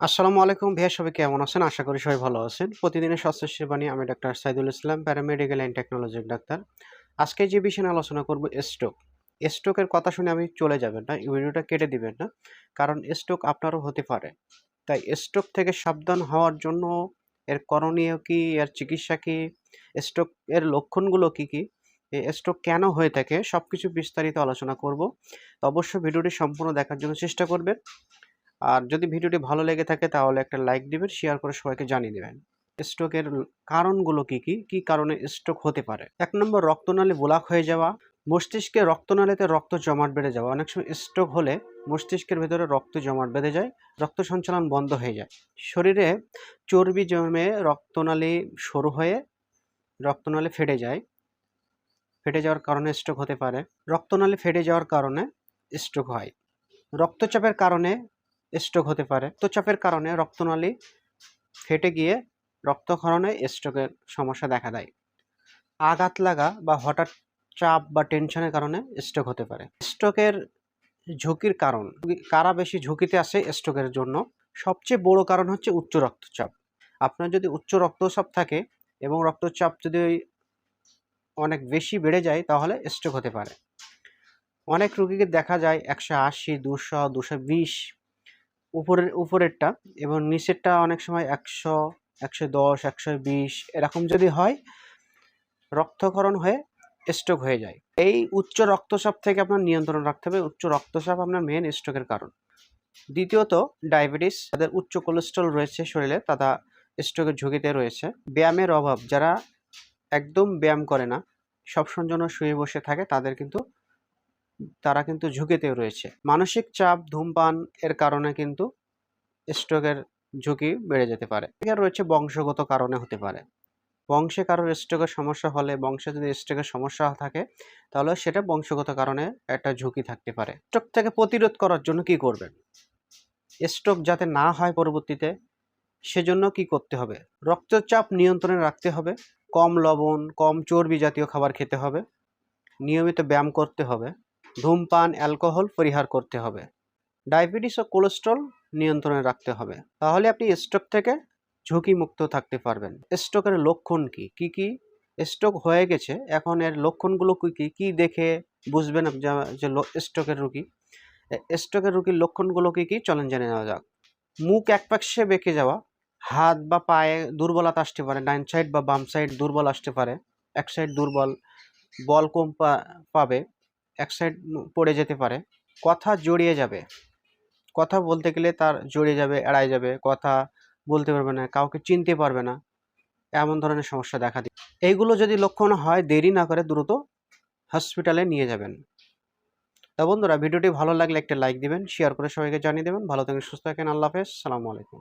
আসসালামু আলাইকুম। ভাইয়া, সবাই কেমন আছেন? আশা করি সবাই ভালো আছেন। প্রতিদিনের স্বাস্থ্য সেবা নিয়ে আমি doctor Saidul Islam, paramedical and টেকনোলজির ডাক্তার। আজকে যে বিষয়ে নিয়ে আলোচনা করব, স্ট্রোক। স্ট্রোকের কথা শুনে আমি চলে যাবেন না ভিডিওটা কেটে দিবেন না, কারণ স্ট্রোক আপনারও হতে পারে। তাই স্ট্রোক থেকে সাবধান হওয়ার জন্য এর করণীয় কি, এর চিকিৎসা কি, স্ট্রোক এর লক্ষণগুলো কি কি স্ট্রোক কেন হয়ে থাকে সব কিছু বিস্তারিত আলোচনা করব। অবশ্যই ভিডিওটি সম্পূর্ণ দেখার জন্য চেষ্টা করবেন। আর যদি ভিডিওটি ভালো লেগে থাকে তাহলে একটা লাইক দিবেন শেয়ার করে সবাইকে জানিয়ে দেবেন। স্ট্রোকের কারণগুলো কি কি? কি কারণে স্ট্রোক হতে পারে? এক নম্বর, রক্তনালী ব্লক হয়ে যাওয়া। মস্তিষ্কে রক্তনালীতে রক্ত জমাট বেড়ে যাওয়া। অনেক সময় স্ট্রোক হলে মস্তিষ্কের ভেতরে রক্ত জমাট বেঁধে যায়, রক্ত সঞ্চালন বন্ধ হয়ে যায়। শরীরে চর্বি জমে রক্তনালী সরু হয়ে রক্তনালী ফেটে যায়। ফেটে যাওয়ার কারণে স্ট্রোক হতে পারে। রক্তনালী ফেটে যাওয়ার কারণে স্ট্রোক হয়। রক্তচাপের কারণে স্ট্রোক হতে পারে। রক্তচাপের কারণে রক্তনালী ফেটে গিয়ে রক্তক্ষরণে স্ট্রোকের সমস্যা দেখা দেয়। আঘাত লাগা বা হঠাৎ চাপ বা টেনশনের কারণে স্ট্রোক হতে পারে। স্ট্রোকের ঝুঁকির কারণ, কারা বেশি ঝুঁকিতে আসে স্ট্রোকের জন্য? সবচেয়ে বড় কারণ হচ্ছে উচ্চ রক্তচাপ। আপনার যদি উচ্চ রক্তচাপ থাকে এবং রক্তচাপ যদি অনেক বেশি বেড়ে যায়, তাহলে স্ট্রোক হতে পারে। অনেক রুগীকে দেখা যায় একশো আশি, দুশো দুশো বিশ উপরের, উপরেরটা এবং নিচেরটা অনেক সময় একশো একশো দশ, একশো বিশ এরকম যদি হয়, রক্তক্ষরণ হয়ে স্ট্রোক হয়ে যায়। এই উচ্চ রক্তচাপ থেকে আপনার নিয়ন্ত্রণ রাখতে হবে। উচ্চ রক্তচাপ আপনার মেন স্ট্রোকের কারণ। দ্বিতীয়ত ডায়াবেটিস তাদের উচ্চ কোলেস্ট্রল রয়েছে শরীরে, তারা স্ট্রোকের ঝুঁকিতে রয়েছে। ব্যায়ামের অভাব, যারা একদম ব্যায়াম করে না, সবসময় জন্য শুয়ে বসে থাকে, তাদের কিন্তু তারা কিন্তু ঝুঁকিতেও রয়েছে। মানসিক চাপ, ধূমপান এর কারণে কিন্তু স্ট্রোকের ঝুঁকি বেড়ে যেতে পারে। রয়েছে বংশগত কারণে হতে পারে। বংশে কারোর স্ট্রোকের সমস্যা হলে, বংশে যদি স্ট্রোকের সমস্যা থাকে, তাহলে সেটা বংশগত কারণে একটা ঝুঁকি থাকতে পারে। স্ট্রোক থেকে প্রতিরোধ করার জন্য কি করবেন? স্ট্রোক যাতে না হয় পরবর্তীতে, সেজন্য কি করতে হবে? রক্তচাপ নিয়ন্ত্রণে রাখতে হবে। কম লবণ, কম চর্বি জাতীয় খাবার খেতে হবে। নিয়মিত ব্যায়াম করতে হবে। ধূমপান, অ্যালকোহল পরিহার করতে হবে। ডায়াবেটিস ও কোলেস্ট্রল নিয়ন্ত্রণে রাখতে হবে। তাহলে আপনি স্ট্রোক থেকে ঝুঁকি মুক্ত থাকতে পারবেন। স্ট্রোকের লক্ষণ কি? কি কি? স্ট্রোক হয়ে গেছে, এখন এর লক্ষণগুলো কী কী কী দেখে বুঝবেন যে স্ট্রোকের রুগী? স্ট্রোকের রুগীর লক্ষণগুলো কী কী? চলেন জেনে নেওয়া যাক। মুখ এক পাশে বেঁকে যাওয়া, হাত বা পায়ে দুর্বলতা আসতে পারে ডাইন সাইড বা বাম সাইড দুর্বল আসতে পারে, এক সাইড দুর্বল, বল কম পাবে এক সাইড পড়ে যেতে পারে। কথা জড়িয়ে যাবে। কথা বলতে গেলে তার জড়িয়ে যাবে এড়াই যাবে। কথা বলতে পারবে না, কাউকে চিনতে পারবে না। এমন ধরনের সমস্যা দেখা দিই এইগুলো যদি লক্ষণ হয়, দেরি না করে দ্রুত হসপিটালে নিয়ে যাবেন। তা বন্ধুরা, ভিডিওটি ভালো লাগলে একটা লাইক দিবেন শেয়ার করে সবাইকে জানিয়ে দেবেন। ভালো থাকেন, সুস্থ থাকেন, আল্লাহ হাফেজ। সালামু আলাইকুম।